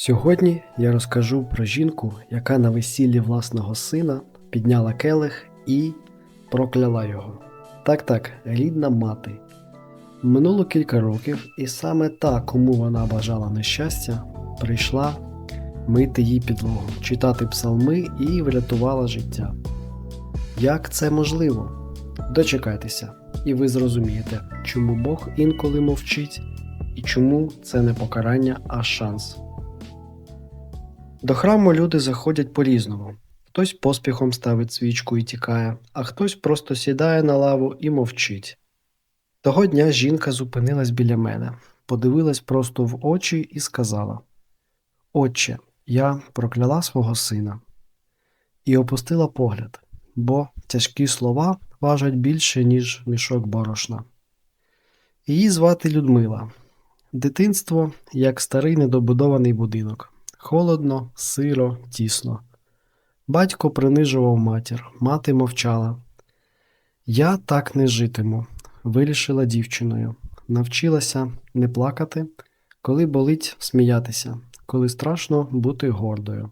Сьогодні я розкажу про жінку, яка на весіллі власного сина підняла келих і прокляла його. Так так, рідна мати. Минуло кілька років, і саме та, кому вона бажала нещастя, прийшла мити їй підлогу, читати псалми і врятувала життя. Як це можливо? Дочекайтеся, і ви зрозумієте, чому Бог інколи мовчить і чому це не покарання, а шанс. До храму люди заходять по-різному. Хтось поспіхом ставить свічку і тікає, а хтось просто сідає на лаву і мовчить. Того дня жінка зупинилась біля мене, подивилась просто в очі і сказала: Отче, я прокляла свого сина. І опустила погляд, бо тяжкі слова важать більше, ніж мішок борошна. Її звати Людмила. Дитинство як старий недобудований будинок. Холодно, сиро, тісно. Батько принижував матір, мати мовчала. Я так не житиму, вирішила дівчиною. Навчилася не плакати, коли болить сміятися, коли страшно бути гордою.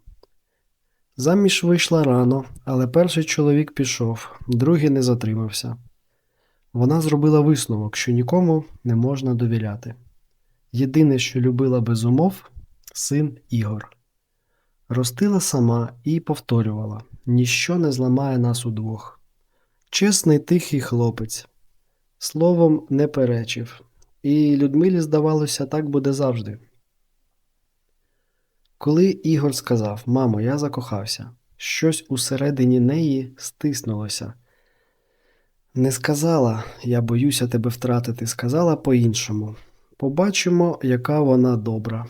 Заміж вийшла рано, але перший чоловік пішов, другий не затримався. Вона зробила висновок, що нікому не можна довіряти. Єдине, що любила без умов син Ігор. Ростила сама і повторювала ніщо не зламає нас удвох. Чесний тихий хлопець, словом не перечив, і Людмилі здавалося, так буде завжди. Коли Ігор сказав Мамо, я закохався, щось усередині неї стиснулося. Не сказала, я боюся тебе втратити, сказала по-іншому. Побачимо, яка вона добра.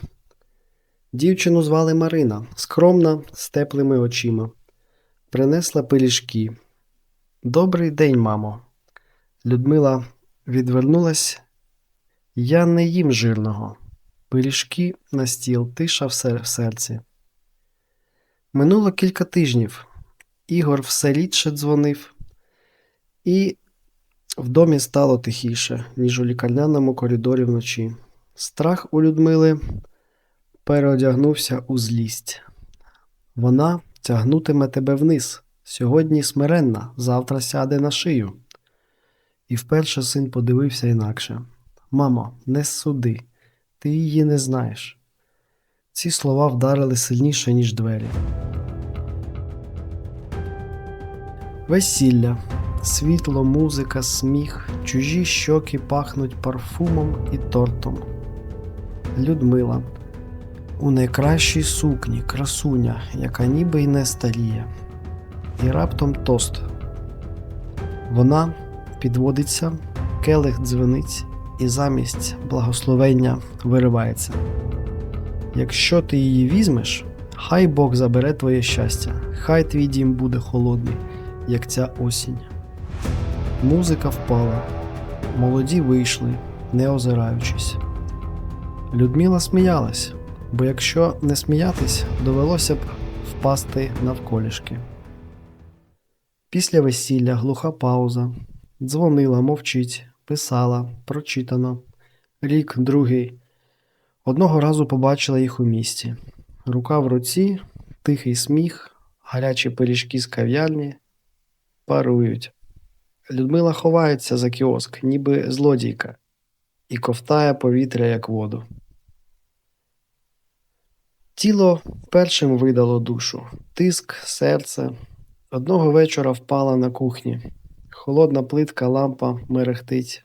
Дівчину звали Марина, скромна, з теплими очима. Принесла пиріжки. Добрий день, мамо. Людмила відвернулась. Я не їм жирного. Пиріжки на стіл, тиша в серці. Минуло кілька тижнів. Ігор все рідше дзвонив, і в домі стало тихіше, ніж у лікарняному коридорі вночі. Страх у Людмили переодягнувся у злість. Вона тягнутиме тебе вниз. Сьогодні смиренна, завтра сяде на шию. І вперше син подивився інакше. Мамо, не суди, ти її не знаєш. Ці слова вдарили сильніше, ніж двері. Весілля, світло, музика, сміх, чужі щоки пахнуть парфумом і тортом. Людмила у найкращій сукні, красуня, яка ніби й не старіє. І раптом тост. Вона підводиться, келих дзвенить, і замість благословення виривається. Якщо ти її візьмеш, хай Бог забере твоє щастя, хай твій дім буде холодний, як ця осінь. Музика впала, молоді вийшли, не озираючись. Людмила сміялась, бо якщо не сміятись, довелося б впасти навколішки. Після весілля глуха пауза. Дзвонила, мовчить, писала, прочитано. Рік, другий. Одного разу побачила їх у місті. Рука в руці, тихий сміх, гарячі пиріжки з кав'ярні парують. Людмила ховається за кіоск, ніби злодійка, і ковтає повітря, як воду. Тіло першим видало душу, тиск, серце. Одного вечора впала на кухні. Холодна плитка лампа мерехтить,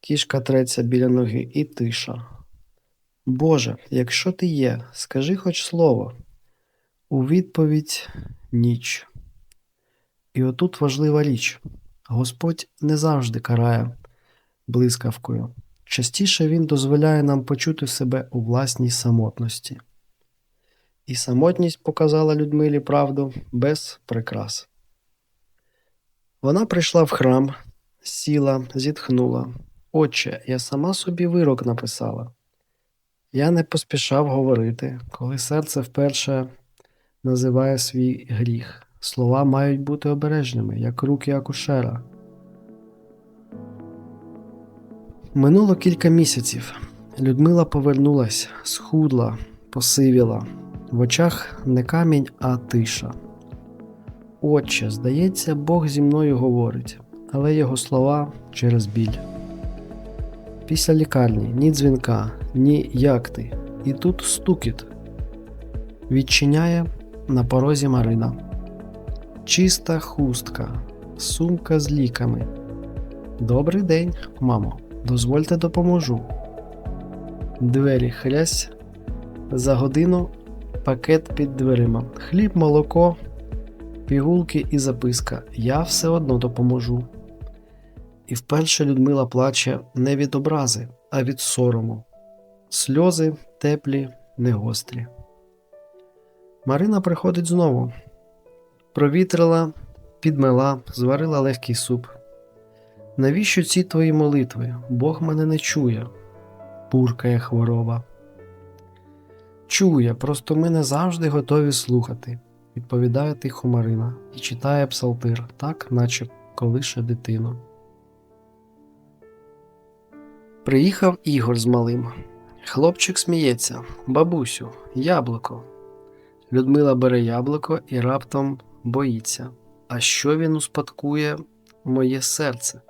кішка треться біля ноги і тиша. Боже, якщо ти є, скажи хоч слово. У відповідь ніч. І отут важлива річ Господь не завжди карає блискавкою. Частіше Він дозволяє нам почути себе у власній самотності. І самотність показала Людмилі правду без прикрас. Вона прийшла в храм, сіла, зітхнула. Отче, я сама собі вирок написала. Я не поспішав говорити, коли серце вперше називає свій гріх. Слова мають бути обережними, як руки акушера. Минуло кілька місяців. Людмила повернулась, схудла, посивіла, в очах не камінь, а тиша. Отче, здається, Бог зі мною говорить, але його слова через біль. Після лікарні ні дзвінка, ні як ти. І тут стукіт. Відчиняє на порозі Марина. Чиста хустка, сумка з ліками. Добрий день, мамо. Дозвольте допоможу. Двері хрясь. За годину пакет під дверима. Хліб, молоко, пігулки і записка. Я все одно допоможу. І вперше Людмила плаче не від образи, а від сорому. Сльози теплі, негострі. Марина приходить знову. Провітрила, підмела, зварила легкий суп. Навіщо ці твої молитви? Бог мене не чує, буркає хвороба. Чує, просто ми не завжди готові слухати, відповідає тихо Марина і читає псалтир, так, наче колише дитину. Приїхав Ігор з малим. Хлопчик сміється. Бабусю, яблуко. Людмила бере яблуко і раптом боїться. А що він успадкує моє серце?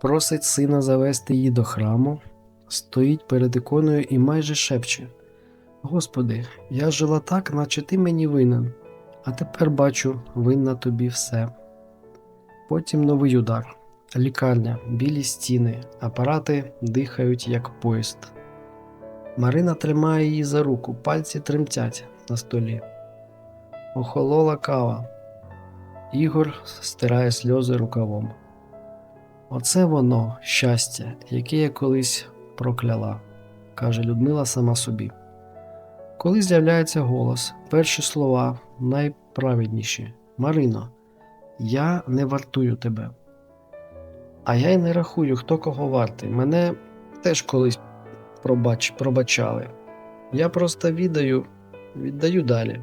Просить сина завести її до храму, стоїть перед іконою і майже шепче: Господи, я жила так, наче ти мені винен, а тепер бачу, винна тобі все. Потім новий удар. Лікарня, білі стіни, апарати дихають, як поїзд. Марина тримає її за руку, пальці тремтять на столі. Охолола кава. Ігор стирає сльози рукавом. Оце воно, щастя, яке я колись прокляла, каже Людмила сама собі. Коли з'являється голос, перші слова найправедніші Марино, я не вартую тебе. А я й не рахую, хто кого вартий. Мене теж колись пробач, пробачали. Я просто віддаю, віддаю далі.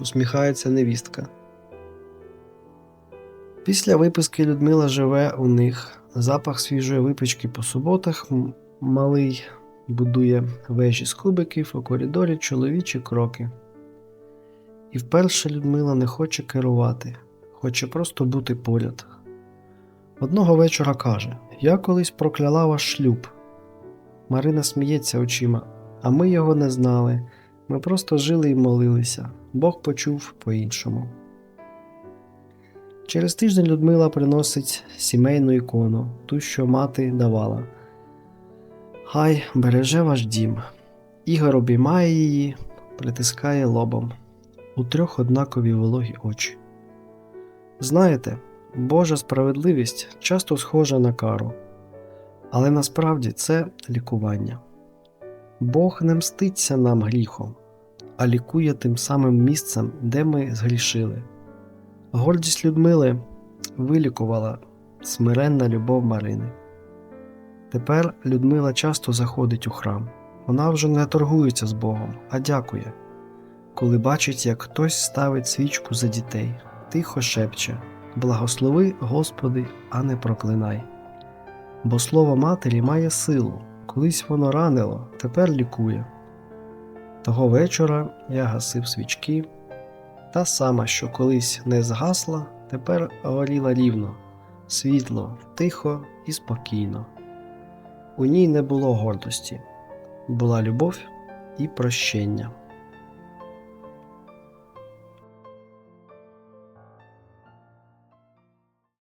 Усміхається невістка. Після виписки Людмила живе у них. Запах свіжої випічки по суботах, малий будує вежі з кубиків, у коридорі чоловічі кроки. І вперше Людмила не хоче керувати, хоче просто бути поряд. Одного вечора каже: Я колись прокляла ваш шлюб. Марина сміється очима, а ми його не знали. Ми просто жили і молилися. Бог почув по-іншому. Через тиждень Людмила приносить сімейну ікону, ту, що мати давала. Хай береже ваш дім. Ігор обіймає її, притискає лобом. У трьох однакові вологі очі. Знаєте, Божа справедливість часто схожа на кару, але насправді це лікування. Бог не мститься нам гріхом, а лікує тим самим місцем, де ми згрішили. Гордість Людмили вилікувала смиренна любов Марини. Тепер Людмила часто заходить у храм. Вона вже не торгується з Богом, а дякує, коли бачить, як хтось ставить свічку за дітей, тихо шепче Благослови, Господи, а не проклинай. Бо слово матері має силу, колись воно ранило, тепер лікує. Того вечора я гасив свічки, та сама, що колись не згасла, тепер горіла рівно, світло, тихо і спокійно. У ній не було гордості, була любов і прощення.